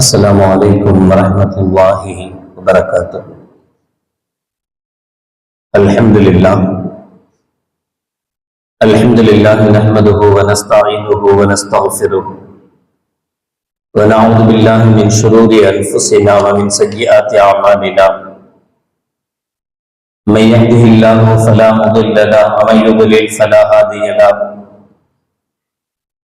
السلام عليكم ورحمة الله وبركاته الحمد لله الحمد لله نحمده ونستعينه ونستغفره ونعوذ بالله من شرور أنفسنا ومن سيئات أعمالنا من يهده الله فلا مضل له، ومن يضلل فلا هادي له۔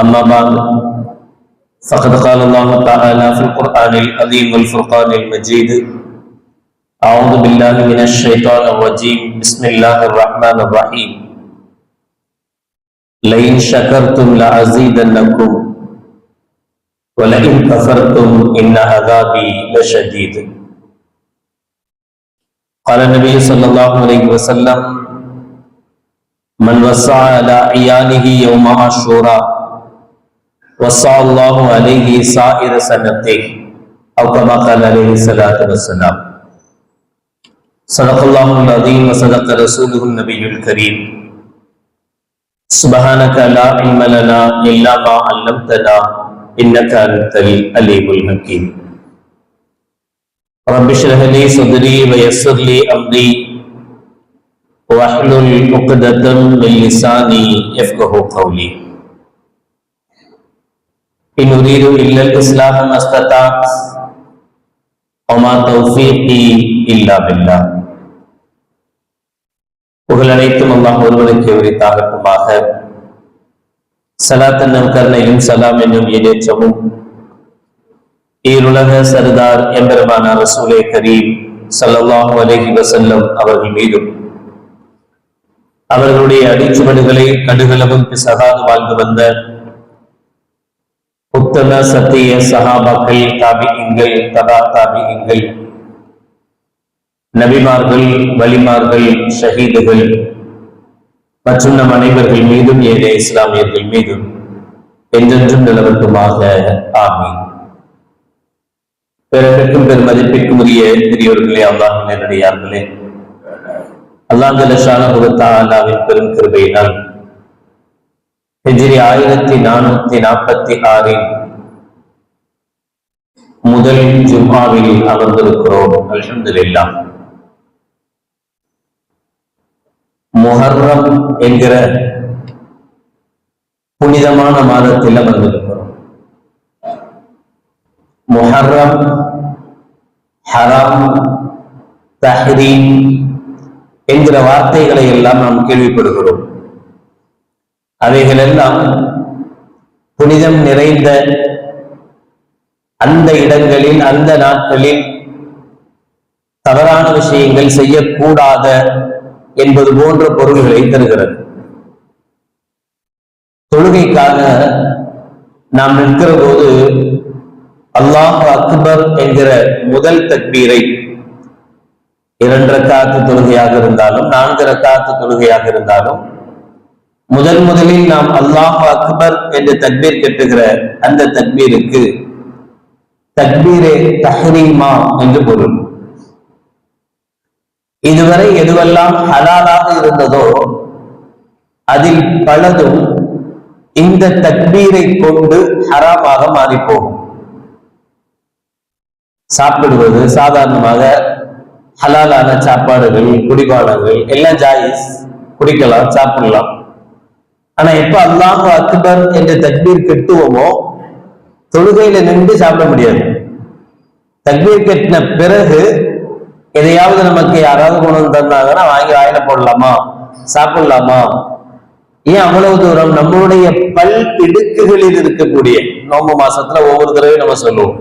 أما بعد، فقد قال الله تعالى في القرآن العظيم والفرقان المجيد أعوذ بالله من الشيطان الرجيم، بسم الله الرحمن الرحيم. لئن شكرتم لأزيدنكم، ولئن كفرتم إن عذابي لشديد. قال النبي صلى الله عليه وسلم من وسع على عياله يوم عاشوراء وصى الله عليه سائر سنته أو كما قال عليه الصلاة والسلام. صدق الله العظيم وصدق رسوله النبي الكريم. سبحانك لا علم لنا إلا ما علمتنا إنك أنت العليم الحكيم. رب اشرح لي صدري ويسر لي أمري. واحلل عقدة من لساني يفقه قولي. إن أريد إلا الإصلاح ما استطعت وما توفيقي إلا بالله புகழ் அனைத்தும் அல்லாஹ் ஒருவனுக்கு உரித்தாகட்டுமாக சலாத் என்னும் கருணையும் சலாம் என்னும் ஈடேற்றமும் ஈருலக சர்தார் எம்பெருமான ரசூலே கரீம் ஸல்லல்லாஹு அலைஹி வஸல்லம் அவர்கள் மீதும் அவர்களுடைய அடிச்சுவடுகளை கடுகளவும் பிசகாது வாழ்ந்து வந்த புத்தக சத்திய சகாபாக்கள் தாபிகங்கள் ததா தாபிகங்கள் நபிமார்கள் வலிமார்கள் ஷஹீதுகள் மற்றும் நம் அனைவர்கள் மீதும் ஏழை இஸ்லாமியர்கள் மீதும் என்றென்றும் நிலவட்டுமாக. ஆமீன். பிறருக்கும் பெருமதிப்பிற்கும் உரிய பெரியவர்களே அல்லாஹ் நேரடியார்களே அல்லாஹ் ஜலஷான அல்லாவின் பெரும் கிருபையினால் ஹிஜ்ரி ஆயிரத்தி நானூத்தி நாற்பத்தி ஆறில் முதல் ஜும்மாவில் அமர்ந்திருக்கிறோம். அல்ஹம்துலில்லா. முஹர்ரம் என்கிற புனிதமான மாதத்தில் அமர்ந்திருக்கிறோம். முஹர்ரம் ஹராம் தஹ்ரீம் என்கிற வார்த்தைகளை எல்லாம் நாம் கேள்விப்படுகிறோம். அவைகளெல்லாம் புனிதம் நிறைந்த அந்த இடங்களில் அந்த நாட்களில் தவறான விஷயங்கள் செய்யக்கூடாத என்பது போன்ற பொருள்களை தருகிறது. தொழுகைக்காக நாம் நிற்கிற போது அல்லாஹ் அக்பர் என்கிற முதல் தக்பீரை இரண்டு ரக்காத்து தொழுகையாக இருந்தாலும் நான்கு ரக்காத்து தொழுகையாக இருந்தாலும் முதன் முதலில் நாம் அல்லாஹ் அக்பர் என்று தக்பீர் கட்டுகிற அந்த தக்பீருக்கு தக்பீரே தஹ்ரீமா என்று பொருள். இதுவரை எதுவெல்லாம் ஹலாலாக இருந்ததோ அதில் பலதும் இந்த தக்பீரை கொண்டு ஹராமாக மாறிப்போகும். சாப்பிடுவது சாதாரணமாக ஹலாலான சாப்பாடுகள் குடிபானங்கள் எல்லாம் ஜாயிஸ் குடிக்கலாம் சாப்பிடலாம். ஆனா எப்ப அல்லாஹு அக்பர் என்று தக்பீர் கெட்டுவோமோ தொழுகையில நின்று சாப்பிட முடியாது. தக்பீர் கட்டின பிறகு எதையாவது நமக்கு யாராவது கொண்டு வந்து தந்தாங்கன்னா வாங்கி வாயில போடலாமா? சாப்பிடலாமா? ஏன் அவ்வளவு தூரம்? நம்மளுடைய பல் இடுக்குகளில் இருக்கக்கூடிய நோம்பு மாசத்துல ஒவ்வொரு தடவையும் நம்ம சொல்லுவோம்.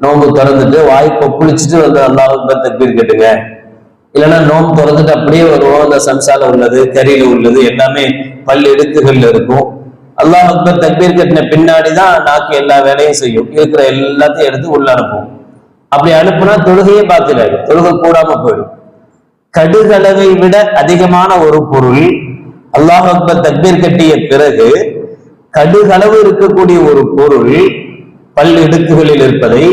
நோம்பு திறந்துட்டு வாய் கொப்புளிச்சுட்டு வந்து அல்லாஹ் தக்பீர் கெட்டுங்க. இல்லைன்னா நோம் திறந்துட்டு அப்படியே வருவோம் அந்த சம்சால உள்ளது கரியில் உள்ளது எல்லாமே பல் இடுக்குகள்ல இருக்கும். அல்லாஹ் அக்பர் தக்பீர் கட்டின பின்னாடி தான் நாக்கு எல்லா வேலையும் செய்யும். இருக்கிற எல்லாத்தையும் எடுத்து உள்ள அனுப்பும் அப்படி அனுப்புனா தொழுகையே பார்த்துடாது தொழுகை கூடாம போயிடும். கடுகளவை விட அதிகமான ஒரு பொருள் அல்லாஹ் அக்பர் தக்பீர் கட்டிய பிறகு கடுகளவு இருக்கக்கூடிய ஒரு பொருள் பல் இடுக்குகளில் இருப்பதை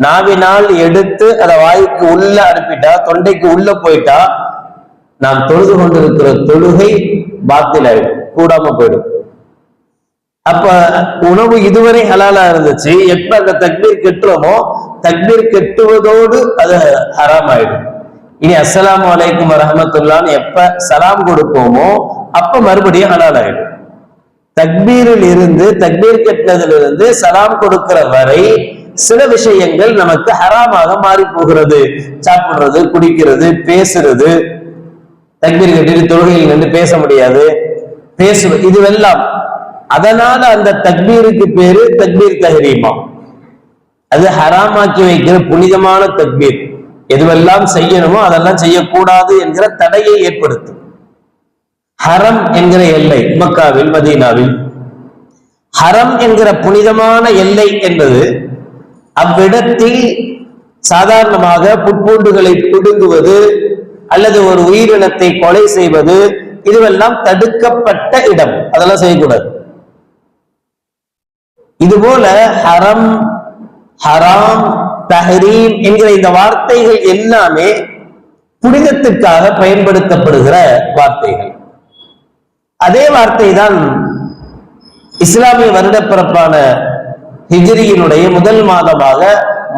நாவினால் எடுத்து அதை வாய்க்கு உள்ள அனுப்பிட்டா தொண்டைக்கு உள்ள போயிட்டா நாம் தொழுது கொண்டிருக்கிற தொழுகை பாத்திலாயிடும் கூடாம போயிடும். அப்ப உணவு இதுவரை ஹலாலா இருந்துச்சு. எப்ப அந்த தக்பீர் கெட்டுறோமோ தக்பீர் கெட்டுவதோடு அது ஹராம் ஆயிடும் இனி அஸ்லாம் வலைக்கும் ரஹமத்துல்லான்னு எப்ப சலாம் கொடுப்போமோ அப்ப மறுபடியும் ஹலால் ஆயிடும் தக்பீரில் இருந்து தக்பீர் கெட்டினதுல இருந்து சலாம் கொடுக்கிற வரை சில விஷயங்கள் நமக்கு ஹராமாக மாறி போகிறது சாப்பிடுறது குடிக்கிறது பேசுறது தக்பீர் கட்டிட்டு தொழுகையில் நின்று பேச முடியாது. பேசுவது இதுவெல்லாம். அதனால அந்த தக்பீருக்கு பேரு தக்பீர் தஹரீமா. அது ஹராமாக்கி வைக்கிற புனிதமான தக்பீர். எதுவெல்லாம் செய்யணுமோ அதெல்லாம் செய்யக்கூடாது என்கிற தடையை ஏற்படுத்தும். ஹரம் என்கிற எல்லை மக்காவில் மதீனாவில். ஹரம் என்கிற புனிதமான எல்லை என்பது அவ்விடத்தில் சாதாரணமாக புட்பூண்டுகளை பிடுங்குவது அல்லது ஒரு உயிரினத்தை கொலை செய்வது இதுவெல்லாம் தடுக்கப்பட்ட இடம். அதெல்லாம் செய்யக்கூடாது. இதுபோல ஹரம் ஹராம் தஹரீம் என்கிற இந்த வார்த்தைகள் எல்லாமே புனிதத்துக்காக பயன்படுத்தப்படுகிற வார்த்தைகள். அதே வார்த்தை தான் இஸ்லாமிய வருடப்பிறப்பான ஹிஜ்ரியினுடைய முதல் மாதமாக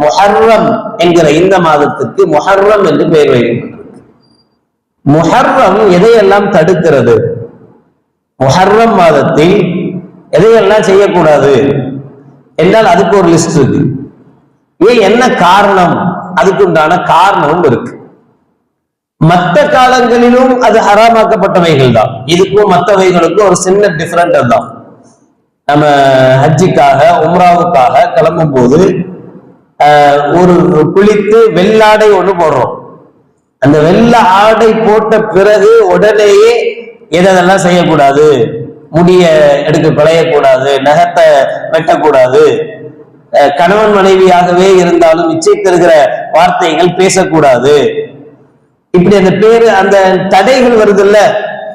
முஹர்ரம் என்கிற இந்த மாதத்துக்கு முஹர்ரம் என்று பெயர் வைக்கப்பட்டிருக்கு. முஹர்ரம் எதையெல்லாம் தடுக்கிறது? முஹர்ரம் மாதத்தில் எதையெல்லாம் செய்யக்கூடாது? என்றால் அதுக்கு ஒரு லிஸ்ட் இருக்கு. ஏன் என்ன காரணம்? அதுக்குண்டான காரணமும் இருக்கு. மற்ற காலங்களிலும் அது ஹராமாக்கப்பட்டவைகள் தான் இதுக்கும் மற்றவைகளுக்கும் ஒரு சின்ன டிஃபரண்ட் தான் நம்ம ஹஜ்ஜிக்காக உம்ராவுக்காக கிளம்பும் போது ஒரு குளித்து வெள்ளாடை ஒன்று போடுறோம். அந்த வெள்ளை ஆடை போட்ட பிறகு உடனேயே எதெல்லாம் செய்யக்கூடாது. முடிய எடுக்க பிழையக்கூடாது நகத்தை வெட்டக்கூடாது. கணவன் மனைவியாகவே இருந்தாலும் நிச்சயித்திருக்கிற வார்த்தைகள் பேசக்கூடாது. இப்படி அந்த பேரு அந்த தடைகள் வருது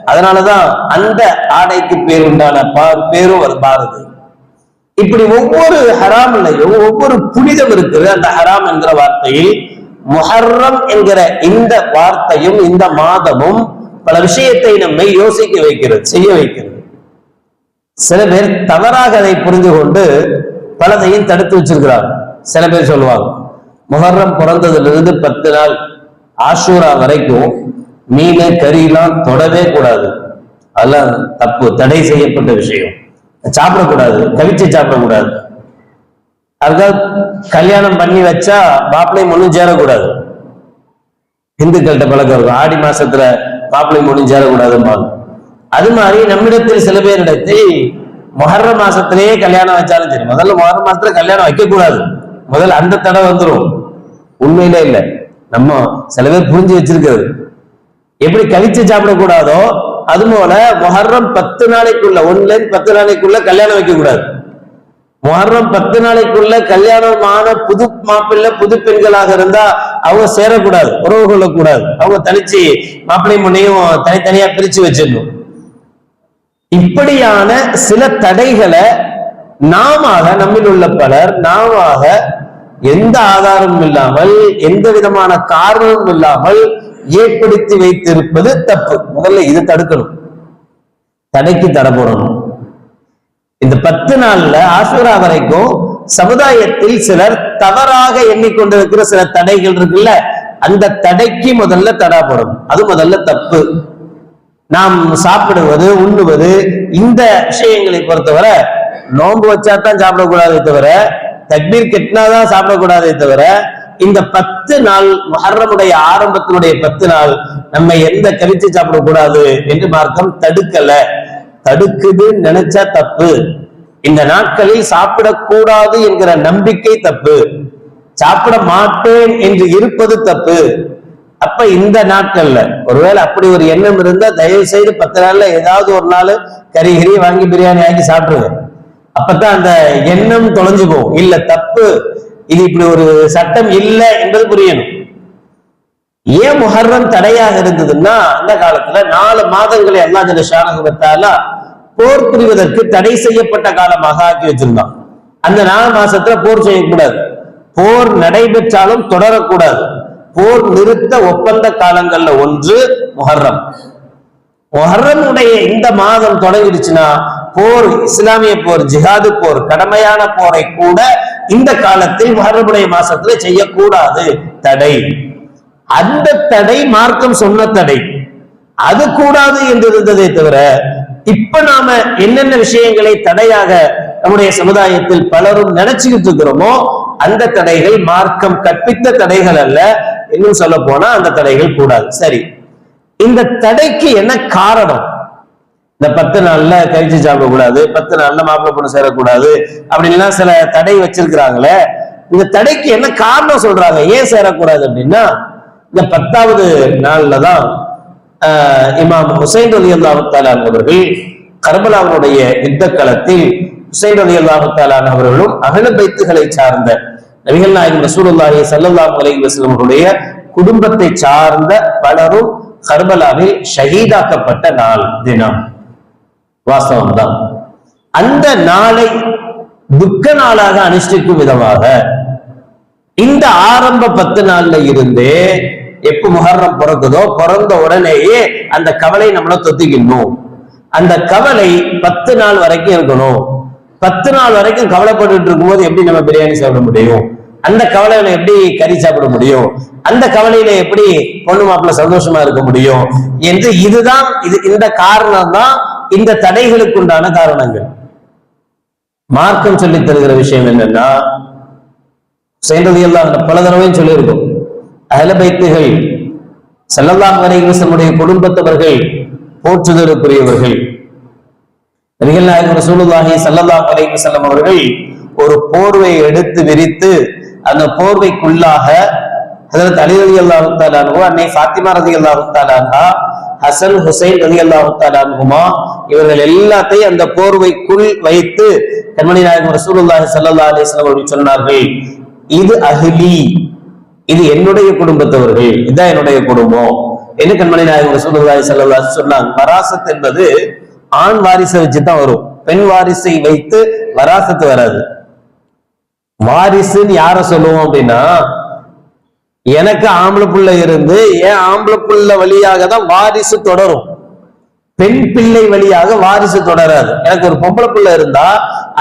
அதனாலதான் அந்த ஆடைக்கு பேர் உண்டான பா- பேரும் வரு- மாறுது இப்படி ஒவ்வொரு ஹராம்லையும் ஒவ்வொரு புனிதம் இருக்குது. அந்த ஹராம் என்கிற வார்த்தையில் முஹர்ரம் என்கிற இந்த வார்த்தையும் இந்த மாதமும் பல விஷயத்தை நம்மை யோசிக்க வைக்கிறது செய்ய வைக்கிறது. சில பேர் தவறாக அதை புரிந்து கொண்டு பலதையும் தடுத்து வச்சிருக்கிறாங்க. சில பேர் சொல்லுவாங்க முஹர்ரம் பிறந்ததுல இருந்து பத்து நாள் ஆஷூரா வரைக்கும் மீன் கறியெல்லாம் தொடவே கூடாது. அதெல்லாம் தப்பு தடை செய்யப்பட்ட விஷயம். சாப்பிடக்கூடாது கவிச்சு சாப்பிடக்கூடாது. அதுக்காக கல்யாணம் பண்ணி வச்சா மாப்பிள்ளை ஒண்ணும் சேரக்கூடாது. இந்துக்கள்கிட்ட பழக்கம் இருக்கும். ஆடி மாசத்துல மாப்பிள்ளை ஒண்ணும் சேரக்கூடாதும்பாங்க. அது மாதிரி நம்மிடத்தில் சில பேரிடத்தில் மொஹர்ற மாசத்திலேயே கல்யாணம் வச்சாலும் சரி முதல்ல மொஹர்ற மாசத்துல கல்யாணம் வைக்க கூடாது முதல்ல அந்த தடை வந்துடும் உண்மையிலே இல்லை. நம்ம சில பேர் புரிஞ்சு வச்சிருக்கிறது. எப்படி கழிச்சு சாப்பிடக்கூடாதோ அது போல மொஹர்ரம் பத்து நாளைக்குள்ள ஒன்னுல இருந்து பத்து நாளைக்குள்ள கல்யாணம் வைக்க கூடாது முஹர்ரம் பத்து நாளைக்குள்ள கல்யாணமான புது மாப்பிள்ளை புது பெண்களாக இருந்தா அவங்க சேரக்கூடாது உறவு கொள்ளக்கூடாது அவங்க தனிச்சு மாப்பிள்ளை முன்னையும் தனித்தனியா பிரிச்சு வச்சிடணும். இப்படியான சில தடைகளை நாம நம்மில் உள்ள பலர் நாம எந்த ஆதாரமும் இல்லாமல் எந்த விதமான காரணமும் இல்லாமல் ஏற்படுத்தி வைத்திருப்பது தப்பு. முதல்ல இது தடுக்கணும். தடைக்கு தடை போடணும். இந்த பத்து நாள்ல ஆசுரா வரைக்கும் சமுதாயத்தில் சிலர் தவறாக எண்ணிக்கொண்டிருக்கிற சில தடைகள் இருக்குல்ல அந்த தடைக்கு முதல்ல தடா போடணும். அது முதல்ல தப்பு. நாம் சாப்பிடுவது உண்ணுவது இந்த விஷயங்களை பொறுத்தவரை நோன்பு வச்சா தான் சாப்பிடக்கூடாதே தவிர தக்பீர் கெட்டினாதான் சாப்பிடக்கூடாதே தவிர இந்த பத்து நாள் மகரமுடைய ஆரம்பத்தினுடைய பத்து நாள் நம்ம எந்த கவிச்சு சாப்பிடக்கூடாது என்று மார்க்கம் தடுக்கல. தடுக்குதுன்னு நினைச்சா தப்பு. இந்த நாட்களில் சாப்பிடக்கூடாது என்கிற நம்பிக்கை தப்பு. சாப்பிட மாட்டேன் என்று இருப்பது தப்பு. அப்ப இந்த நாட்கள்ல ஒருவேளை அப்படி ஒரு எண்ணம் இருந்தா தயவு செய்து பத்து நாள்ல ஏதாவது ஒரு நாள் கறி கறி வாங்கி பிரியாணி வாங்கி சாப்பிடுங்க. அப்பதான் அந்த எண்ணம் தொலைஞ்சு போகும். இல்ல தப்பு. இது இப்படி ஒரு சட்டம் இல்லை என்பது புரியணும். ஏன் முஹர்ரம் தடையாக இருந்ததுன்னா அந்த காலத்துல நாலு மாதங்களை அல்லாஹ் ஷானகுபத்தால போர் புரிவதற்கு தடை செய்யப்பட்ட காலமாக ஆக்கி வச்சிருந்தான். அந்த நாலு மாசத்துல போர் செய்யக்கூடாது. போர் நடைபெற்றாலும் தொடரக்கூடாது. போர் நிறுத்த ஒப்பந்த காலங்கள்ல ஒன்று முஹர்ரம். முஹர்ரமுடைய இந்த மாதம் தொடங்கிடுச்சுன்னா போர் இஸ்லாமிய போர் ஜிஹாது போர் கடமையான போரை கூட இந்த காலத்தில் முஹர்ரமுடைய மாசத்துல செய்யக்கூடாது. தடை. அந்த தடை மார்க்கம் சொன்ன தடை. அது கூடாது என்று இருந்ததை தவிர இப்ப நாம என்னென்ன விஷயங்களை தடையாக நம்முடைய சமுதாயத்தில் பலரும் நினைச்சுக்கிட்டு இருக்கிறோமோ அந்த தடைகள் மார்க்கம் கற்பித்த தடைகள் அல்ல. இன்னும் சொல்ல போனா அந்த தடைகள் கூடாது. சரி. இந்த தடைக்கு என்ன காரணம்? இந்த பத்து நாள்ல கழிச்சு சாப்பிடக்கூடாது பத்து நாள்ல மாப்பிள்ளை பொண்ணு சேரக்கூடாது அப்படின்லாம் சில தடை வச்சிருக்கிறாங்களே இந்த தடைக்கு என்ன காரணம் சொல்றாங்க? ஏன் சேரக்கூடாது அப்படின்னா இந்த பத்தாவது நாள்ல தான் ஆஹ், இமாம் ஹுசைன் அலி அல்லாஹாலான் அவர்கள் கர்பலாவுடைய யுத்த களத்தில் ஹுசைன் அலி அல்லாஹாலான் அவர்களும் அகல பைத்துகளை சார்ந்த நபிகள் நாயகம் ரசூலுல்லாஹி செல்லல்லா அலைஹி வஸல்லம் அவருடைய குடும்பத்தை சார்ந்த பலரும் கர்பலாவில் ஷஹீதாக்கப்பட்ட நாள் தினம். வாஸ்தவம் தான் அந்த நாளை துக்க நாளாக அனுஷ்டிக்கும் விதமாக இந்த ஆரம்ப பத்து நாள்ல இருந்தே எப்ப முஹர்ரம் பிறக்குதோ பிறந்த உடனேயே அந்த கவலை நம்மளை தொத்திக்கணும் அந்த கவலை பத்து நாள் வரைக்கும் இருக்கணும். பத்து நாள் வரைக்கும் கவலைப்பட்டுட்டு இருக்கும்போது எப்படி நம்ம பிரியாணி சாப்பிட முடியும்? அந்த கவலையில எப்படி கறி சாப்பிட முடியும்? அந்த கவலையில எப்படி பொண்ணு மாப்பிள்ள சந்தோஷமா இருக்க முடியும்? என்று இதுதான் இது இந்த காரணம் தான் இந்த தடைகளுக்கு உண்டான காரணங்கள். மார்க்கம் சொல்லி தருகிற விஷயம் என்னன்னா செய்தது எல்லாம் பல தடவையும் சொல்லியிருக்கோம். அகல பைத்துகள் செல்லல்லாம் வரைகளுடைய குடும்பத்தவர்கள் போற்றுதலுக்குரியவர்கள். நபிகள் நாயகர் சூழலாகி ஸல்லல்லாஹு அலைஹி வஸல்லம் அவர்கள் ஒரு போர்வை எடுத்து விரித்து அந்த போர்வைக்குள்ளாக ஹஜரத் அலி ரலியல்லாஹு தஆலா அன்னை ஃபாத்திமா ரலியல்லாஹு ஹசன் ஹுசைன் ரதி அல்லாஹுமா இவர்கள் எல்லாத்தையும் அந்த போர்வைக்குள் வைத்து கண்மணி நாயகம் ரசூலுல்லாஹி சல்லா அலிஸ்லாம் வஸல்லம் அவர்கள் சொன்னார்கள் இது அஹ்லி இது என்னுடைய குடும்பத்தவர்கள் இதுதான் என்னுடைய குடும்பம். என்ன கண்மணி நாயகம் ரசூலுல்லாஹி சல்லா சொன்னாங்க. வராசத் என்பது ஆண் வாரிசை வச்சு தான் வரும் பெண் வாரிசை வைத்து வராசத்து வராது. வாரிசுன்னு யார சொல்லுவோம் அப்படின்னா எனக்கு ஆம்பளை புள்ள இருந்து ஏன் ஆம்பளை புள்ள வழியாக தான் வாரிசு தொடரும்? பெண் பிள்ளை வழியாக வாரிசு தொடராது. எனக்கு ஒரு பொம்பளை புள்ள இருந்தா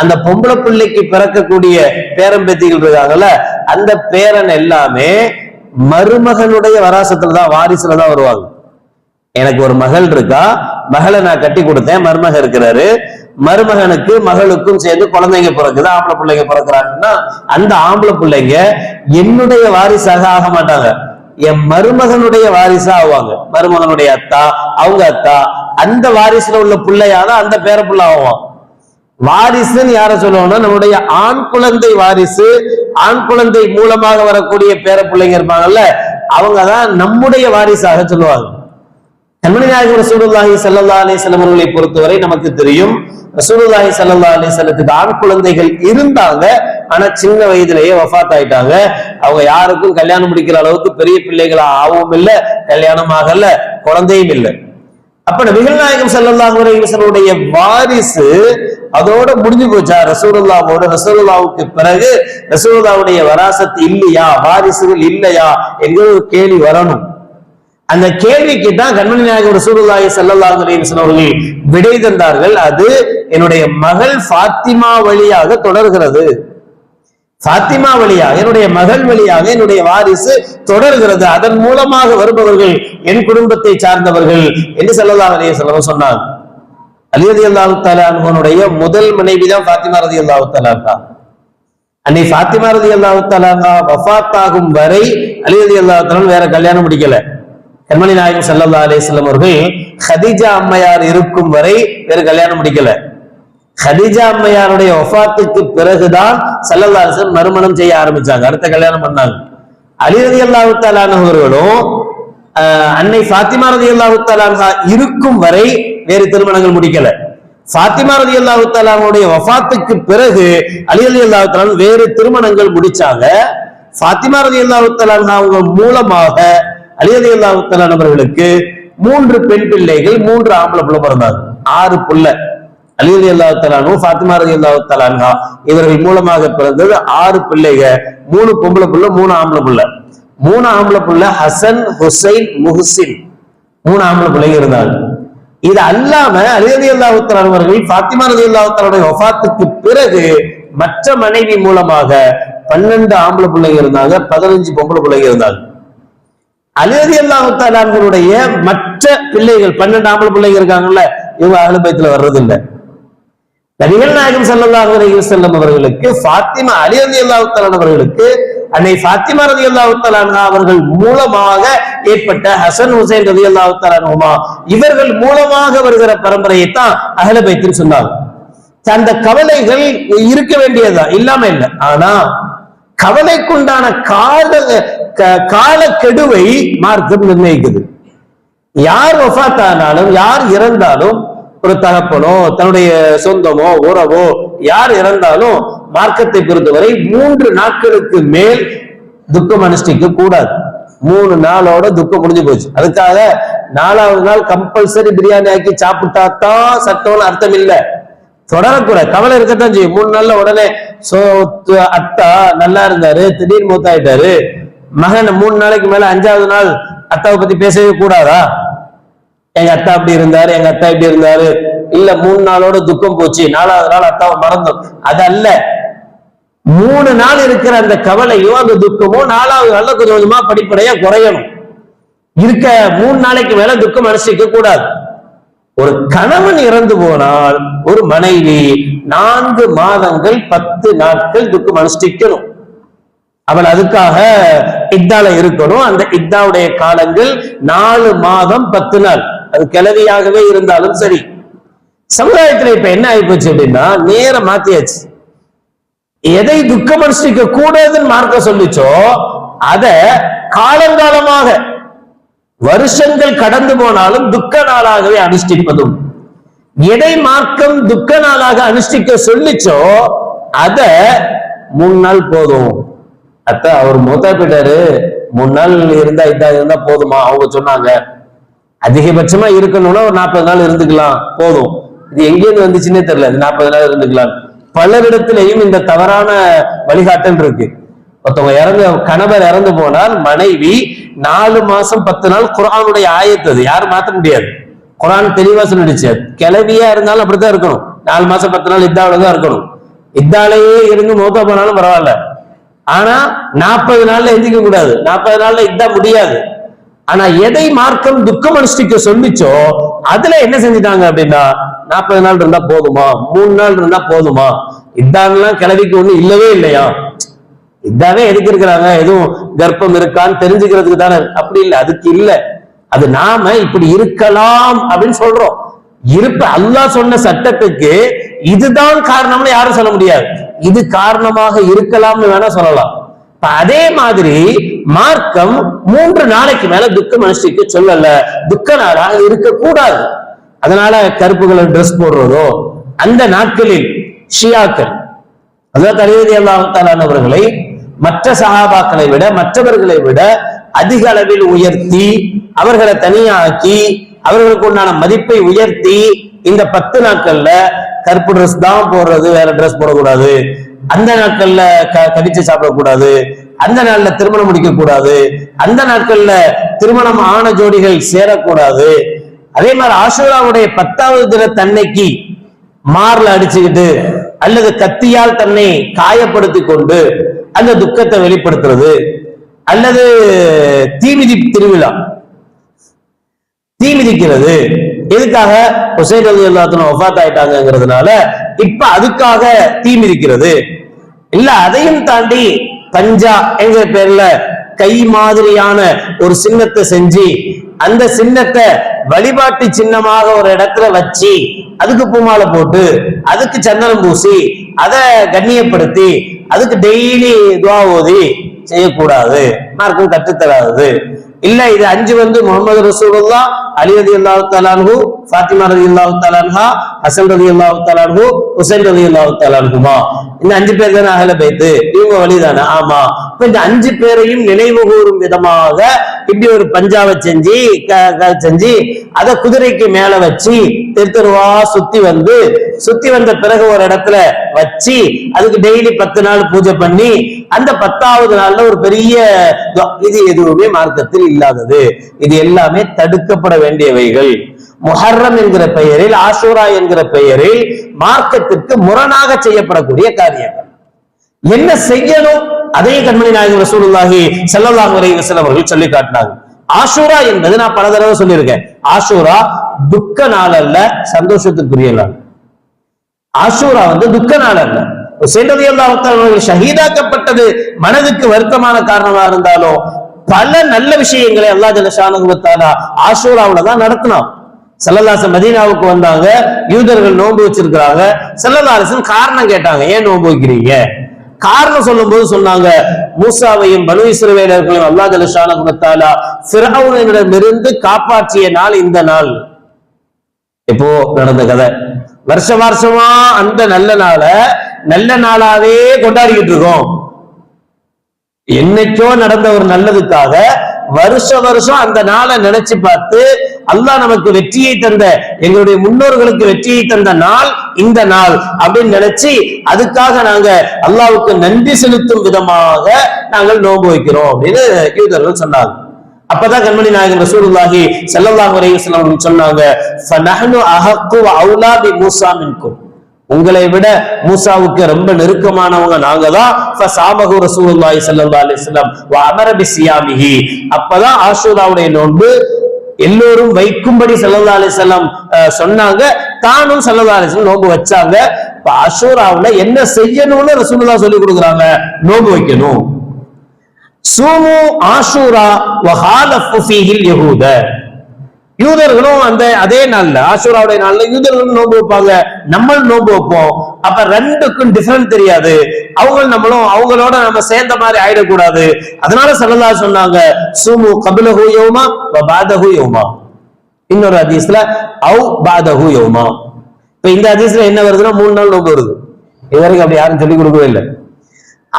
அந்த பொம்பளை பிள்ளைக்கு பிறக்கக்கூடிய பேரம்பேத்திகள் இருக்காங்கல்ல அந்த பேரன் எல்லாமே மருமகனுடைய வராசத்துல தான் வாரிசுல தான் வருவாங்க. எனக்கு ஒரு மகள் இருக்கா மகளை நான் கட்டி கொடுத்தேன் மருமகன் இருக்கிறாரு. மருமகனுக்கு மகளுக்கும் சேர்ந்து குழந்தைங்க பிறக்குது ஆம்பளை பிள்ளைங்க பிறக்கிறாங்கன்னா அந்த ஆம்பளை பிள்ளைங்க என்னுடைய வாரிசாக ஆக மாட்டாங்க. என் மருமகனுடைய வாரிசா ஆவாங்க. மருமகனுடைய அத்தா அவங்க அத்தா அந்த வாரிசுல உள்ள பிள்ளையாதான் அந்த பேர பிள்ளை ஆவான். வாரிசுன்னு யார சொல்லுவோம்னா நம்முடைய ஆண் குழந்தை வாரிசு ஆண் குழந்தை மூலமாக வரக்கூடிய பேர பிள்ளைங்க இருப்பாங்கல்ல அவங்கதான் நம்முடைய வாரிசாக சொல்லுவாங்க. கண்மணி ரசூலுல்லாஹி ஸல்லல்லாஹு அலைஹி வஸல்லம் அவர்களை பொறுத்தவரை நமக்கு தெரியும். ரசூலுல்லாஹி சல்லா அலி வஸல்லத்துக்கு ஆண் குழந்தைகள் இருந்தாங்க. ஆனா சின்ன வயதிலேயே வஃபாத் ஆயிட்டாங்க அவங்க யாருக்கும் கல்யாணம் முடிக்கிற அளவுக்கு பெரிய பிள்ளைகளா ஆகவும் இல்ல கல்யாணம் ஆகல குழந்தையும் இல்லை. அப்ப நபிகள் நாயகம் ஸல்லல்லாஹு அலைஹி வாரிசு அதோட முடிஞ்சு போச்சா? ரசூலுல்லாவோட ரசூலுல்லாவுக்கு பிறகு ரசூலுல்லாவுடைய வராசத்து இல்லையா? வாரிசுகள் இல்லையா? என்கிற ஒரு கேள்வி வரணும். அந்த கேள்விக்கு தான் கண்மணி நாயகர் ரசூலுல்லாஹி ஸல்லல்லாஹு அலைஹி அவர்கள் விடை தந்தார்கள். அது என்னுடைய மகள் ஃபாத்திமா வழியாக தொடர்கிறது. ஃபாத்திமா வழியாக என்னுடைய மகள் வழியாக என்னுடைய வாரிசு தொடர்கிறது. அதன் மூலமாக வருபவர்கள் என் குடும்பத்தை சார்ந்தவர்கள் என்று ஸல்லல்லாஹு அலைஹி வஸல்லம் சொன்னாங்க அலி ரலியல்லாஹு தஆலா முதல் மனைவி தான் ஃபாத்திமா ரலியல்லாஹு தஆலா அன்னை ஃபாத்திமா ரலியல்லாஹு தஆலா அன்ஹா வஃபாத் ஆகும் வரை அலி ரலியல்லாஹு வேற கல்யாணம் முடிக்கல. கண்மணி நாயகம் செல்லல்லா அலைஹி அவர்கள் ஹதிஜா அம்மையார் இருக்கும் வரை வேறு கல்யாணம் முடிக்கல. ஹதீஜா அம்மையாருடைய ஒஃபாத்துக்கு பிறகுதான் ஸல்லல்லாஹு அலைஹி மறுமணம் செய்ய ஆரம்பிச்சாங்க. அடுத்த கல்யாணம் பண்ணாங்க. அலி ரலியல்லாஹு தஆலா அன்னை ஃபாத்திமா ரலியல்லாஹு தஆலா இருக்கும் வரை வேறு திருமணங்கள் முடிக்கல. ஃபாத்திமா ரதி அல்லாஹுத்தாலானுடைய வஃபாத்துக்கு பிறகு அலி அலி அல்லாஹுத்தாலான் வேறு திருமணங்கள் முடிச்சாங்க. ஃபாத்திமா ரதி அல்லாஹுத்தாலான் அவங்க மூலமாக அலி அலி அல்லாஹுத்தாலான் அவர்களுக்கு மூன்று பெண் பிள்ளைகள் மூன்று ஆம்பளை பிள்ளை பிறந்தாங்க ஆறு புள்ள. அலி அலி அல்லாஹுத்தாலானும் ஃபாத்திமா ரதி அல்லாஹாலா இவர்கள் மூலமாக பிறந்தது ஆறு பிள்ளைக மூணு பொம்பளை புள்ள மூணு ஆம்பளை புள்ள. மூணு ஆம்பளை புள்ள ஹசன் ஹுசைன் முஹுசின். மூணு ஆம்பளை பிள்ளைங்க இருந்தாங்க இது அல்லாம அலி அலி அல்லாஹுத்தலான் அவர்கள் ஃபாத்திமா ரதி அல்லாஹாலுடைய ஒஃபாத்துக்கு பிறகு மற்ற மனைவி மூலமாக பன்னெண்டு ஆம்பளை பிள்ளைங்க இருந்தாங்க பதினஞ்சு பொம்பளை பிள்ளைங்க இருந்தாங்க அலி அலி அல்லாஹுத்தாலான்களுடைய மற்ற பிள்ளைகள் பன்னெண்டு ஆம்பளை பிள்ளைங்க இருக்காங்கல்ல இவங்க அகலபயத்துல வர்றது இல்லை நபிகள் நாயகம் ஸல்லல்லாஹு அலைஹி அவர்களுக்கு ஃபாத்திமா அலி ரதி அவர்களுக்கு அன்னை ஃபாத்திமா ரதி அல்லாஹுத்தலான் அவர்கள் மூலமாக ஏற்பட்ட ஹசன் ஹுசைன் ரதி அல்லாஹுத்தலானுமா இவர்கள் மூலமாக வருகிற பரம்பரையை தான் அகல சொன்னாங்க. அந்த கவலைகள் இருக்க வேண்டியதுதான் இல்லாம இல்லை. ஆனா கவலைக்குண்டான கால காலக்கெடுவை மார்க்கம் நிர்ணயிக்குது. யார் ஒஃபாத்தானாலும் ஆனாலும் யார் இறந்தாலும் ஒரு தகப்பனோ தன்னுடைய சொந்தமோ உறவோ யார் இறந்தாலும் மார்க்கத்தை பொறுத்தவரை மூன்று நாட்களுக்கு மேல் துக்கம் அனுஷ்டிக்க கூடாது. மூணு நாளோட துக்கம் முடிஞ்சு போச்சு. அதுக்காக நாலாவது நாள் கம்பல்சரி பிரியாணி ஆக்கி சாப்பிட்டா தான் சட்டம்னு அர்த்தம் இல்லை தொடரக்கூடாது. கவலை இருக்கத்தான் செய்யும். மூணு நாள்ல உடனே சோ அத்தா நல்லா இருந்தாரு திடீர்னு மூத்தாயிட்டாரு மகன் மூணு நாளைக்கு மேல அஞ்சாவது நாள் அத்தாவை பத்தி பேசவே கூடாதா? எங்க அத்தா அப்படி இருந்தாரு எங்க அத்தா இப்படி இருந்தாரு. இல்ல மூணு நாளோட துக்கம் போச்சு. நாலாவது நாள் அத்தாவை மறந்தோம். அது அல்ல மூணு நாள் இருக்கிற அந்த கவலையோ அந்த துக்கமோ நாலாவது நாள்ல கொஞ்சம் கொஞ்சமா படிப்படையா குறையணும். இருக்க மூணு நாளைக்கு மேல துக்கம் அனுஷ்டிக்க கூடாது. ஒரு கணவன் இறந்து போனால் ஒரு மனைவி நான்கு மாதங்கள் பத்து நாட்கள் துக்கம் அனுஷ்டிக்கணும். அவள் அதுக்காக இத்தால இருக்கணும். அந்த இத்தாவுடைய காலங்கள் நாலு மாதம் பத்து நாள். அது கிளவியாகவே இருந்தாலும் சரி. சமுதாயத்துல இப்ப என்ன ஆயிப்போச்சு அப்படின்னா நேரம் மாத்தியாச்சு. எதை துக்கம் அனுஷ்டிக்க கூடாதுன்னு மார்க்க சொல்லிச்சோ அத காலங்காலமாக வருஷங்கள் கடந்து போனாலும் துக்க நாளாகவே அனுஷ்டிப்பதும். எதை மார்க்கம் துக்க நாளாக அனுஷ்டிக்க சொல்லிச்சோ அத மூணு நாள் போதும். அத்த அவர் மூத்தா போயிட்டாரு. மூணு நாள் இருந்தா இதா இருந்தா போதுமா? அவங்க சொன்னாங்க. அதிகபட்சமா இருக்கணும்னா ஒரு நாற்பது நாள் இருந்துக்கலாம். போதும். இது எங்கேருந்து வந்துச்சுன்னே தெரியல. இது நாற்பது நாள் இருந்துக்கலாம். பலரிடத்திலையும் இந்த தவறான வழிகாட்டல் இருக்கு. ஒருத்தவங்க இறந்து கணவர் இறந்து போனால் மனைவி நாலு மாசம் பத்து நாள் குரானுடைய ஆயத்து அது. யாரும் மாத்த முடியாது. குரான் தெளிவா சொல்லிடுச்சு. கிளவியா இருந்தாலும் அப்படித்தான் இருக்கணும். நாலு மாசம் பத்து நாள் இத்தாவில தான் இருக்கணும். இதாலேயே இருந்து மூத்த போனாலும் பரவாயில்ல. ஆனா நாற்பது நாள்ல எந்திக்க கூடாது. நாற்பது நாள்ல இதுதான் முடியாது. ஆனா எதை மார்க்கம் துக்கம் அனுஷ்டிக்க சொல்லிச்சோ அதுல என்ன செஞ்சுட்டாங்க அப்படின்னா நாற்பது நாள் இருந்தா போதுமா? மூணு நாள் இருந்தா போதுமா? இதான்லாம் கிளவிக்கு ஒண்ணு இல்லவே இல்லையா? இதாவே எதுக்கு இருக்கிறாங்க? எதுவும் கர்ப்பம் இருக்கான்னு தெரிஞ்சுக்கிறதுக்கு தானே. அப்படி இல்லை அதுக்கு இல்லை. அது நாம இப்படி இருக்கலாம் அப்படின்னு சொல்றோம். இருப்ப அல்லாஹ் சொன்ன சட்டத்துக்கு இதுதான் காரணம்னு யாரும் சொல்ல முடியாது. இது காரணமாக இருக்கலாம்னு வேணா சொல்லலாம். இப்ப அதே மாதிரி மார்க்கம் மூன்று நாளைக்கு மேல துக்க மனுஷிக்கு சொல்லல. துக்க நாளாக இருக்கக்கூடாது. அதனால கருப்பு கலர் ட்ரெஸ் போடுறதோ அந்த நாட்களில் ஷியாக்கள் அதாவது தலைவதி அல்லாத்தாலானவர்களை மற்ற சகாபாக்களை விட மற்றவர்களை விட அதிக அளவில் உயர்த்தி அவர்களை தனியாக்கி அவர்களுக்கு உண்டான மதிப்பை உயர்த்தி இந்த பத்து நாட்கள்ல கருப்பு ட்ரெஸ் தான் போடுறது வேற ட்ரெஸ் போடக்கூடாது. அந்த நாட்கள்ல க- கடிச்சு சாப்பிடக்கூடாது. அந்த நாள்ல திருமணம் முடிக்க கூடாது அந்த நாட்கள்ல திருமணம் ஆன ஜோடிகள் சேரக்கூடாது. அதே மாதிரி ஆஷூராவுடைய பத்தாவது தின தன்னைக்கு மார்ல அடிச்சுக்கிட்டு அல்லது கத்தியால் தன்னை காயப்படுத்தி கொண்டு அந்த துக்கத்தை வெளிப்படுத்துறது. அல்லது தீமிதி திருவிழா. தீ மிதிக்கிறது எதுக்காக? ஹுசைன் அலி அல்லாத்தன ஒஃபாத் ஆயிட்டாங்கிறதுனால இப்ப அதுக்காக தீ மிதிக்கிறது இல்ல அதையும் தாண்டி பஞ்சா என்கிற பேர்ல கை மாதிரியான ஒரு சின்னத்தை செஞ்சு அந்த சின்னத்தை வழிபாட்டு சின்னமாக ஒரு இடத்துல வச்சு அதுக்கு பூமாலை போட்டு அதுக்கு சந்தனம் பூசி அதை கண்ணியப்படுத்தி அதுக்கு டெய்லி துவா ஓதி செய்யக்கூடாது. மார்க்கும் கற்றுத்தராது இல்ல இது அஞ்சு வந்து முகமது ரசூலுல்லா அலி ரதி அல்லாஹு தலான்ஹு ஃபாத்திமா ரதி அல்லாஹு தலான்ஹா ஹசன் ரதி அல்லாஹு தலான்ஹு ஹுசைன் ரதி அல்லாஹு தலான்ஹுமா இந்த அஞ்சு பேர் தானே அகல பைத்து? இவங்க வழிதானே ஆமா. இப்ப இந்த அஞ்சு பேரையும் நினைவு கூறும் விதமாக இப்படி ஒரு பஞ்சாவை செஞ்சு செஞ்சு அத குதிரைக்கு மேல வச்சு தெரு தெருவா சுத்தி வந்து சுத்தி வந்த பிறகு ஒரு இடத்துல வச்சு அதுக்கு டெய்லி பத்து நாள் பூஜை பண்ணி அந்த பத்தாவது நாள்ல ஒரு பெரிய இது எதுவுமே மார்க்கத்தில் இல்லாதது. இது எல்லாமே தடுக்கப்பட வேண்டியவைகள். முஹர்ரம் என்கிற பெயரில் ஆசூரா என்கிற பெயரில் மார்க்கத்திற்கு முரணாக செய்யப்படக்கூடிய காரியங்கள். என்ன செய்யணும்? அதையும் கண்மணி நாயகம் ரசூலுல்லாஹி செல்லல்லாஹ் அலைஹி வஸல்லம் அவர்கள் சொல்லி காட்டினாங்க. ஆஷூரா என்பது நான் பல தடவை சொல்லியிருக்கேன். ஆஷூரா துக்க நாள் அல்ல சந்தோஷத்துக்குரிய நாள். ஆஷூரா வந்து துக்க நாள் அல்ல சென்றதி அவர்கள் ஷஹீதாக்கப்பட்டது மனதுக்கு வருத்தமான காரணமா இருந்தாலும் பல நல்ல விஷயங்களை அல்லா ஜலஷானுகுவத்தாலா ஆஷூராவுல தான் நடத்தினான். செல்லல்லாசன் மதீனாவுக்கு வந்தாங்க யூதர்கள் நோன்பு வச்சிருக்கிறாங்க. செல்லல்லாசன் காரணம் கேட்டாங்க ஏன் நோன்பு வைக்கிறீங்க? காரணம் சொல்லும்போது சொன்னாங்க மூசாவையும் பனு இஸ்ரவேலர்களையும் அல்லா ஜலஷானுகுவத்தாலா பிறவுனிடமிருந்து காப்பாற்றிய நாள் இந்த நாள். இப்போ நடந்த கதை. வருஷ வருஷமா அந்த நல்ல நாளை நல்ல நாளாவே கொண்டாடிக்கிட்டு இருக்கோம். என்னைக்கோ நடந்த ஒரு நல்லதுக்காக வருஷ வருஷம் அந்த நாளை நினைச்சு பார்த்து அல்லாஹ் நமக்கு வெற்றியை தந்த எங்களுடைய முன்னோர்களுக்கு வெற்றியை தந்த நாள் இந்த நாள் அப்படின்னு நினைச்சு அதுக்காக நாங்க அல்லாவுக்கு நன்றி செலுத்தும் விதமாக நாங்கள் நோன்பு வைக்கிறோம் அப்படின்னு யூதர்கள் சொன்னாங்க. அப்பதான் கண்மணி நாயகன் ரசூலுல்லாஹி செல்லல்லாஹ் வரையும் சொன்னாங்க உங்களை விட மூசாவுக்கு ரொம்ப நெருக்கமானவங்க நாங்க தான் ஃபஸாமஹு ரசூலுல்லாஹி ஸல்லல்லாஹு அலைஹி வஸல்லம் வ அமர பி அப்பதான் ஆஷூராவுடைய நோன்பு எல்லோரும் வைக்கும்படி ஸல்லல்லாஹு அலைஹி அஹ், சொன்னாங்க. தானும் ஸல்லல்லாஹு அலைஹி நோன்பு வச்சாங்க. இப்ப ஆஷூராவுல என்ன செய்யணும்னு ரசூலுல்லா சொல்லி கொடுக்குறாங்க. நோன்பு வைக்கணும். சூமு ஆஷூரா வஹாலஃபு ஃபீஹில் யஹூத. யூதர்களும் அந்த அதே நாள்ல ஆஷூராவுடைய நாள்ல யூதர்களும் நோன்பு வைப்பாங்க. நம்மளும் நோன்பு வைப்போம். அப்ப ரெண்டுக்கும் டிஃபரன்ஸ் தெரியாது. அவங்க நம்மளும் அவங்களோட நம்ம சேர்ந்த மாதிரி ஆயிடக்கூடாது. அதனால சல்லல்லா சொன்னாங்க சுமு கபிலஹு யோமா வ பாதஹு யோமா. இன்னொரு அதிசல அவு பாதஹு யோமா. இப்ப இந்த அதிசல என்ன வருதுன்னா மூணு நாள் நோன்பு வருது. இது வரைக்கும் அப்படி யாரும் சொல்லிக் கொடுக்கவே இல்லை.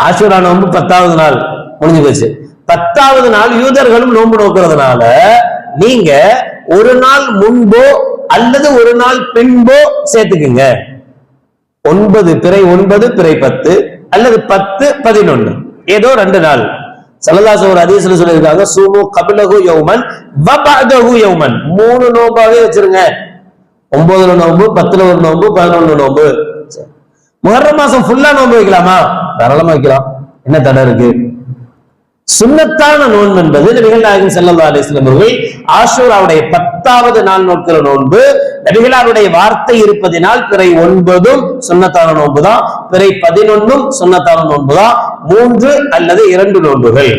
ஆஷூரா நோன்பு பத்தாவது நாள் முடிஞ்சு போச்சு. பத்தாவது நாள் யூதர்களும் நோன்பு நோக்கிறதுனால நீங்க ஒரு நாள் முன்போ அல்லது ஒரு நாள் பின்போ சேர்த்துக்குங்க. ஒன்பது பிறை ஒன்பது பிறை பத்து அல்லது பத்து பதினொன்னு ஏதோ ரெண்டு நாள். சலதாச ஒரு அதிசல சொல்லியிருக்காங்க சூமு கபிலகு யௌமன் வபஅதஹு யௌமன். மூணு நோம்பாவே வச்சிருங்க. ஒன்பதுல நோம்பு பத்துல ஒரு நோம்பு பதினொன்னு நோம்பு. சரி. மாசம் ஃபுல்லா நோம்பு வைக்கலாமா? தாராளமா வைக்கலாம். என்ன தடை இருக்கு? சுன்னத்தான நோன்பு என்பது நபிகள் நாயகம் ஸல்லல்லாஹு அவர்கள் ஆஷூராவுடைய பத்தாவது நாள் நோக்கிற நோன்பு. நபிகளாருடைய வார்த்தை இருப்பதினால் பிறை ஒன்பதும் சுன்னத்தான நோன்பு தான் பிறை பதினொன்னும் சுண்ணத்தான நோன்பு தான் மூன்று அல்லது இரண்டு நோன்புகள்.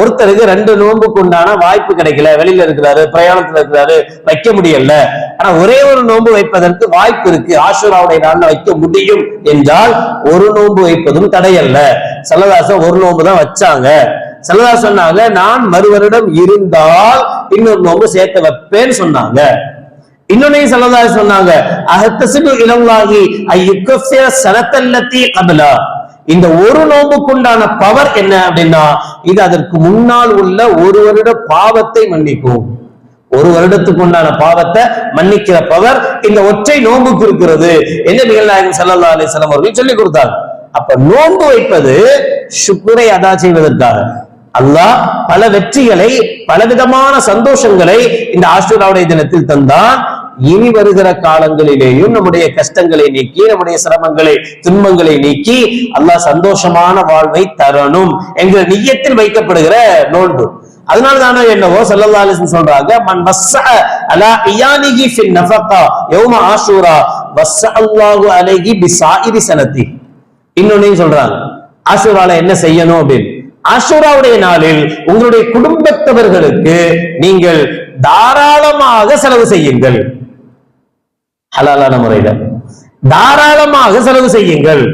ஒருத்தருக்கு ரெண்டு நோன்புக்கு உண்டான வாய்ப்பு கிடைக்கல. வெளியில இருக்கிறாரு பிரயாணத்துல இருக்கிறாரு வைக்க முடியல. ஆனா ஒரே ஒரு நோன்பு வைப்பதற்கு வாய்ப்பு இருக்கு. ஆஷூராவுடைய நாள்ல வைக்க முடியும் என்றால் ஒரு நோன்பு வைப்பதும் தடையல்ல. சல்லதாசன் ஒரு நோன்பு தான் வச்சாங்க. சல்லதா சொன்னாங்க நான் மறு வருடம் இருந்தால் இன்னொரு நோன்பு சேர்த்து வைப்பேன்னு சொன்னாங்க. இன்னொன்னையும் சல்லதா சொன்னாங்க அகத்தசிபு இளவாகி ஐயுக்கஃபிர சனத்தல்லத்தி கபலா. இந்த ஒரு நோம்புக்குண்டான பவர் என்ன அப்படின்னா இது அதற்கு முன்னால் உள்ள ஒரு வருட பாவத்தை மன்னிக்கும். ஒரு வருடத்துக்கு உண்டான பாவத்தை மன்னிக்கிற பவர் இந்த ஒற்றை நோன்புக்கு இருக்கிறது என்ன நிகழ்நாயகம் ஸல்லல்லாஹு அலைஹி அவர்கள் சொல்லிக் கொடுத்தார் அப்ப நோன்பு வைப்பது சுக்குரை அதா செய்வதற்காக. அல்லாஹ் பல வெற்றிகளை பலவிதமான சந்தோஷங்களை இந்த ஆஸ்திரேலியாவுடைய தினத்தில் தந்தான். இனி வருகிற காலங்களிலேயும் நம்முடைய கஷ்டங்களை நீக்கி நம்முடைய சிரமங்களை துன்பங்களை நீக்கி அல்லாஹ் சந்தோஷமான வாழ்வை தரணும் என்கிற நியத்தில் வைக்கப்படுகிற நோன்பு. அதனால தானே என்னவோ ஸல்லல்லாஹு அலைஹி சொல்றாங்க மன் வஸ்ஸஅ அலா இயானிஹி ஃபின் நஃபகா யௌம ஆஷூரா வஸ்ஸஅ அல்லாஹு அலைஹி பிசாயிரி சனதி இன்னொன்னையும் சொல்றாங்க ஆஷூரால என்ன செய்யணும்? அப்படின்னு. ஆஷூராவுடைய நாளில் உங்களுடைய குடும்பத்தவர்களுக்கு நீங்கள் தாராளமாக செலவு செய்யுங்கள். ஹலாலான முறையில. தாராளமாக செலவு செய்யுங்கள்.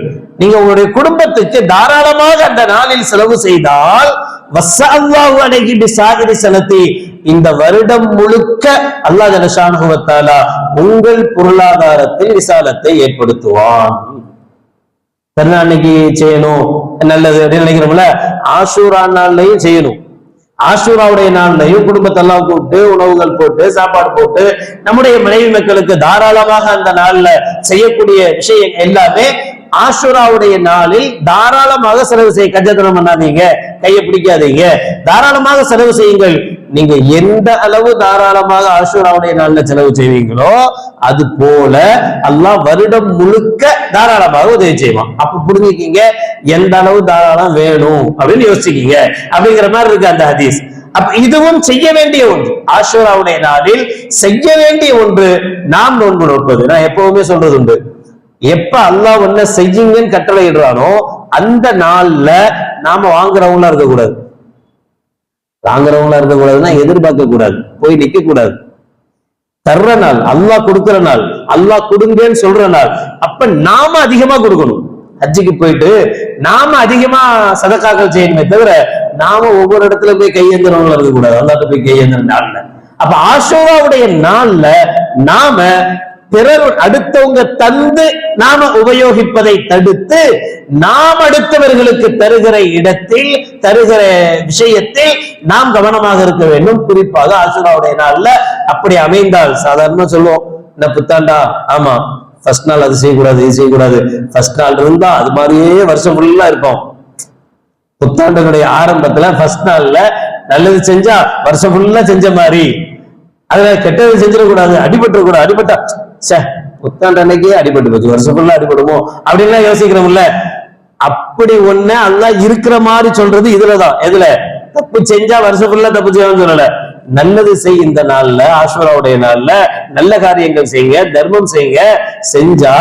நீங்க உங்களுடைய குடும்பத்துக்கு தாராளமாக அந்த நாளில் செலவு செய்தால் அடகி அல்லாஹு அலைஹி இந்த வருடம் முழுக்க அல்லாஹ் ஜலஷானஹு உங்கள் பொருளாதாரத்தில் விசாலத்தை ஏற்படுத்துவான். பிறந்த அன்னைக்கு செய்யணும். நல்லது அப்படின்னு நினைக்கிறோம்ல? ஆசூரா நாள்லையும் செய்யணும். ஆஷூராவுடைய நாள்லையும் குடும்பத்தெல்லாம் கூப்பிட்டு உணவுகள் போட்டு சாப்பாடு போட்டு நம்முடைய மனைவி மக்களுக்கு தாராளமாக அந்த நாள்ல செய்யக்கூடிய விஷயம் எல்லாமே ஆஷுராவுடைய நாளில் தாராளமாக செலவு செய்ய கஞ்சத்தனம் பண்ணாதீங்க. கையை பிடிக்காதீங்க. தாராளமாக செலவு செய்யுங்கள். நீங்க எந்த அளவு தாராளமாக ஆஷுராவுடைய நாள்ல செலவு செய்வீங்களோ அது போல அல்லாஹ் வருடம் முழுக்க தாராளமாக உதவி செய்வான். அப்ப புரிஞ்சுக்கீங்க எந்த அளவு தாராளம் வேணும் அப்படின்னு யோசிக்கீங்க அப்படிங்கிற மாதிரி இருக்கு அந்த ஹதீஸ். அப்ப இதுவும் செய்ய வேண்டிய ஒன்று. ஆஷுராவுடைய நாளில் செய்ய வேண்டிய ஒன்று நாம் நோன்பு நோட்பது நான் எப்பவுமே சொல்றது உண்டு. எப்ப அல்லாஹ் ஒன்ன செய்யுங்கன்னு கட்டளை இடுறானோ அந்த நாள்ல நாம வாங்குறவங்களா இருக்கக்கூடாது. வாங்குறவங்களா இருக்கக்கூடாதுன்னா எதிர்பார்க்க கூடாது. போய் நிக்க கூடாது. தர்ற நாள் அல்லாஹ் கொடுக்குற நாள் அல்லாஹ் கொடுங்கன்னு சொல்ற நாள். அப்ப நாம அதிகமா கொடுக்கணும். ஹஜ்ஜிக்கு போயிட்டு நாம அதிகமா சதக்காக்கள் செய்யணுமே தவிர நாம ஒவ்வொரு இடத்துல போய் கையேந்திரவங்களா இருக்கக்கூடாது. அல்லாட்ட போய் கையேந்திர நாள்ல. அப்ப ஆஷோராவுடைய நாள்ல நாம பிறர் அடுத்தவங்க தந்து நாம உபயோகிப்பதை தடுத்து நாம் அடுத்தவர்களுக்கு தருகிற இடத்தில் தருகிற விஷயத்தில் நாம் கவனமாக இருக்க வேண்டும். குறிப்பாக ஆசுராவுடைய நாள்ல அப்படி அமைந்தால் சாதாரணமா சொல்லுவோம். இந்த புத்தாண்டா? ஆமா. ஃபர்ஸ்ட் நாள் அது செய்யக்கூடாது இது செய்யக்கூடாது. ஃபர்ஸ்ட் நாள் இருந்தா அது மாதிரியே வருஷம் ஃபுல்லா இருப்போம். புத்தாண்டுடைய ஆரம்பத்துல ஃபர்ஸ்ட் நாள்ல நல்லது செஞ்சா வருஷம் ஃபுல்லா செஞ்ச மாதிரி. அதுல கெட்டது செஞ்சிடக்கூடாது அடிபட்டுறக்கூடாது அடிபட்டா சே புத்தாண்டு அன்னைக்கே அடிபட்டு போச்சு. வருஷம் ஃபுல்லா அடிபடுமோ? அப்படின்லாம் யோசிக்கிறோம்ல. அப்படி ஒண்ணு அல்ல இருக்கிற மாதிரி சொல்றது இதுலதான். எதுல? தப்பு செஞ்சா வருஷம் ஃபுல்லா தப்பு செய்யணும்னு சொல்லல. நல்லது செய் இந்த நாள்ல ஆஸ்வராவுடைய நாள்ல நல்ல காரியங்கள் செய்யுங்க தர்மம் செய்யுங்க செஞ்சா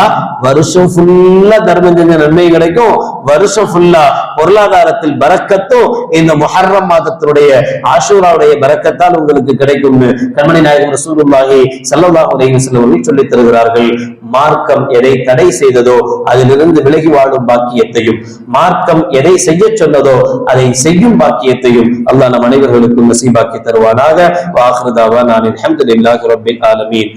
வருஷம் ஃபுல்லா தர்மம் செஞ்ச நன்மை கிடைக்கும். வருஷம் ஃபுல்லா பொருளாதாரத்தில் பறக்கத்தும் இந்த முஹர்ரம் மாதத்தினுடைய ஆஷூராவுடைய பறக்கத்தால் உங்களுக்கு கிடைக்கும்னு கண்மணி நாயகம் ரசூலுல்லாஹி ஸல்லல்லாஹு அலைஹி வஸல்லம் சொல்லித் தருகிறார்கள். மார்க்கம் எதை தடை செய்ததோ அதிலிருந்து விலகி வாழும் பாக்கியத்தையும் மார்க்கம் எதை செய்ய சொன்னதோ அதை செய்யும் பாக்கியத்தையும் அல்லாஹ் நம் அனைவர்களுக்கும் நசீபாக்கி தருவானாக. வாஹ்ருதாவா நான் அல்ஹம்துலில்லாஹி ரப்பில் ஆலமீன்.